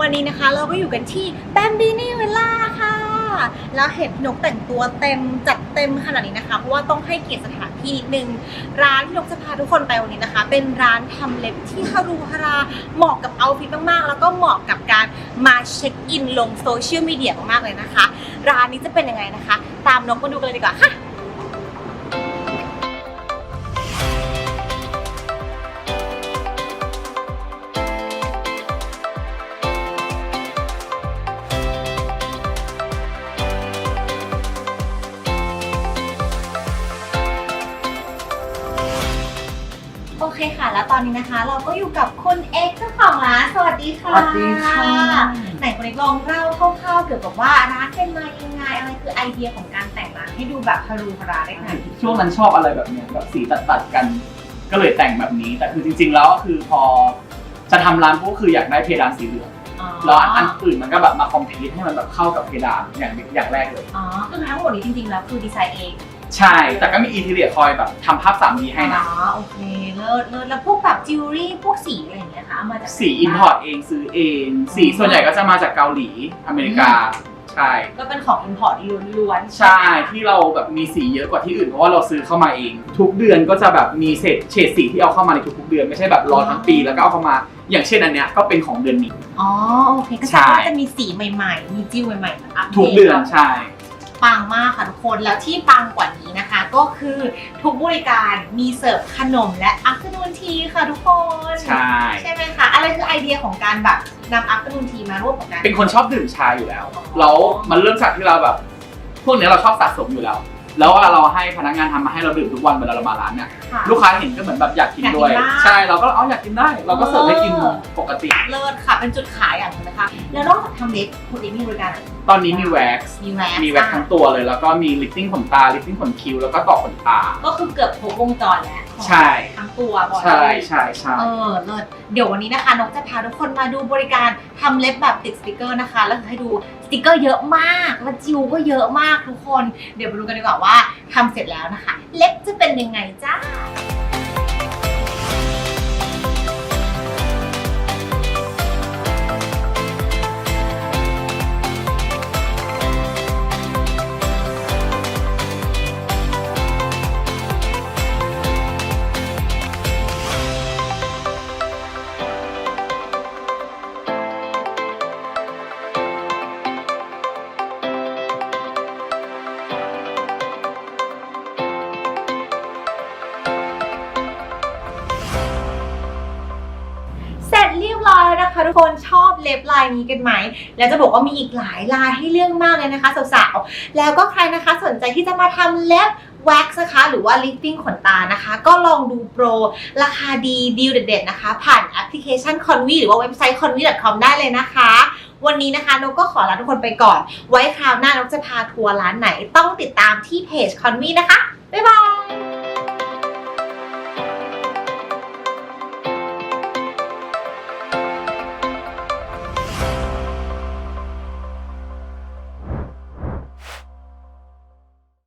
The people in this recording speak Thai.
วันนี้นะคะเราก็อยู่กันที่แบมบินี่เวล่าค่ะ แล้วเห็นนกแต่งตัวเต็มจัดเต็มขนาดนี้นะคะ เพราะว่าต้องให้เกียรติสถานที่นิดนึง ร้านที่นกจะพาทุกคนไปวันนี้นะคะ เป็นร้านทำเล็บที่คารูฮาราเหมาะกับเอาฟิตมากๆ แล้วก็เหมาะกับการมาเช็คอินลงโซเชียลมีเดียมากๆเลยนะคะ ร้านนี้จะเป็นยังไงนะคะ ตามนกมาดูกันเลยดีกว่าค่ะ เคค่ะ แล้วตอนนี้นะคะ เราก็อยู่กับคุณเอ็กซ์เจ้าของร้าน สวัสดีค่ะสวัสดีค่ะ ไหนคุณเอ็กซ์ลองเล่าคร่าวๆเกี่ยวกับว่าร้านเป็นมายังไงอะไรคือไอเดียของการแต่งร้านให้ดูแบบฮารูฮาราได้ขนาดนี้ช่วงนั้นชอบอะไรแบบเนี้ยแบบสีตัดตัดๆกัน ก็เลยแต่งแบบนี้ แต่คือจริง ๆ แล้วก็คือพอจะทำร้านก็คืออยากได้เพดานสีเหลืองอ๋อแล้วอันอื่นมันก็แบบมาคอมพลีทให้มันแบบเข้ากับเพดานอย่างอย่างแรกเลย อ๋อคือทั้งหมดนี้จริงๆแล้วคือดีไซน์เอง ใช่ แต่ก็มีอีทีเรียคอยแบบทำภาพ 3D ให้นะ อ๋อโอเคเลิศเลิศแล้วพวกแบบจิวเวลรี่พวกสีอะไรอย่างเงี้ยค่ะเอามาจากไหนสีอินพอร์ตเองซื้อเอง สีส่วนใหญ่ก็จะมาจากเกาหลีอเมริกา ใช่ ก็เป็นของอินพอร์ตล้วนๆใช่ที่เราแบบมีสีเยอะกว่าที่อื่นเพราะว่าเราซื้อเข้ามาเอง ทุกเดือนก็จะแบบมีเศษเฉดสีที่เอาเข้ามาในทุกๆเดือนไม่ใช่แบบรอทั้งปีแล้วก็เอาเข้ามา อย่างเช่นอันเนี้ยก็เป็นของเดือนนี้ อ๋อโอเคก็ใช่จะมีสีใหม่ๆ มีจิ้วใหม่ๆมาอัปเดตทุกเดือนใช่ ปังมากค่ะทุกคนแล้วที่ปังกว่านี้นะคะ ก็คือทุกบริการมีเสิร์ฟขนมและอัฟเตอร์นูนทีค่ะทุกคนใช่ ใช่ไหมคะอะไรคือไอเดียของการแบบนำอัฟเตอร์นูนทีมาร่วมกับการเป็นคนชอบดื่มชาอยู่แล้วแล้วมันเริ่มจากที่เราแบบ พวกเนี้ยเราชอบสะสมอยู่แล้ว แล้วเวลาเราให้พนักงานทำมาให้เราดื่มทุกวันเวลาเรามาร้านเนี่ยค่ะ ลูกค้าเห็นก็เหมือนแบบอยากกินด้วย อยากกินบ้าง ใช่เราก็เอาอยากกินได้ เราก็เสิร์ฟให้กินเออปกติ เลิศค่ะ เป็นจุดขายอย่างหนึงนะคะ แล้วนอกจากทำเล็บคุณเองมีบริการอะไรตอนนี้มีแว็กซ์มีแว็กซ์มีแว็กซ์ทั้งตัวเลย แล้วก็มีลิฟติ้งขนตาลิฟติ้งขนคิ้วแล้วก็ต่อขนตา ก็คือเกือบครบวงจรแล้ว ของใช่ ทั้งตัวบอดี้ใช่ใช่ใช่ เออเลิศเดี๋ยววันนี้นะคะนกจะพาทุกคนมาดูบริการทำเล็บแบบติดสติกเกอร์นะคะ แล้วให้ดูสติกเกอร์เยอะมากแล้วจิวก็เยอะมากทุกคน เดี๋ยวมาดูกันดีกว่าว่าทำเสร็จแล้วนะคะ เล็บจะเป็นยังไงจ้า คะทุกคนชอบเล็บลายนี้กันไหม แล้วจะบอกว่ามีอีกหลายลายให้เลือกมากเลยนะคะสาวๆ แล้วก็ใครนะคะสนใจที่จะมาทำเล็บแว็กซ์นะคะ หรือว่าลิฟติ้งขนตานะคะ ก็ลองดูโปร ราคาดีดีลเด็ดๆนะคะ ผ่านแอปพลิเคชัน Convi หรือว่าเว็บไซต์ convi.com ได้เลยนะคะ วันนี้นะคะนกก็ขอลาทุกคนไปก่อน ไว้คราวหน้านกจะพาทัวร์ร้านไหนต้องติดตามที่เพจ Convi นะคะ บ๊ายบาย